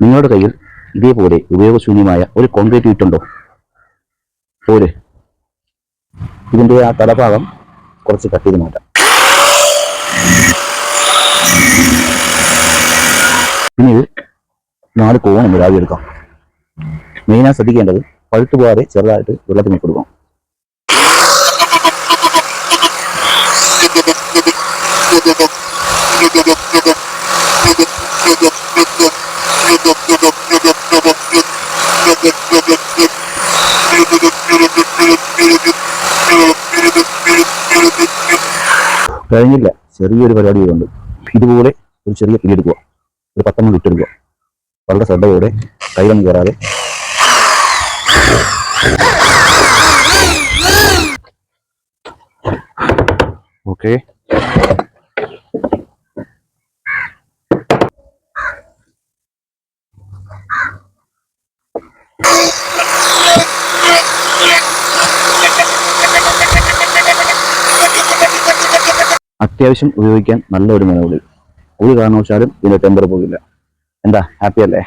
നിങ്ങളുടെ കയ്യിൽ ഇതേപോലെ ഉപയോഗശൂന്യമായ ഒരു കോൺക്രീറ്റ് ഇട്ടുണ്ടോ? പോര്. ഇതിന്റെ ആ തലഭാഗം കുറച്ച് കട്ട് ചെയ്ത് മാറ്റാം. പിന്നെ ഇത് നാല് കോണം രാവി എടുക്കാം. മെയിനായി ശ്രദ്ധിക്കേണ്ടത് പഴുത്തു പോകാതെ ചെറുതായിട്ട് വെള്ളത്തിൽ കൊടുക്കാം. കൊടുക്കണം കഴിഞ്ഞില്ല. ചെറിയൊരു പരിപാടി ഉണ്ട് ഇതുപോലെ ഒരു ചെറിയ പിടി എടുക്കുക. ഒരു പത്തെണ്ണം വിട്ടെടുക്കുക വളരെ ശ്രദ്ധയോടെ കൈവന്ന് കയറാതെ. ഓക്കെ. അത്യാവശ്യം ഉപയോഗിക്കാൻ നല്ല ഒരു മനോളി ഒരു കാരണവശാലും ഇതിന്റെ ടെമ്പർ പോകില്ല. എന്താ? ഹാപ്പി അല്ലേ?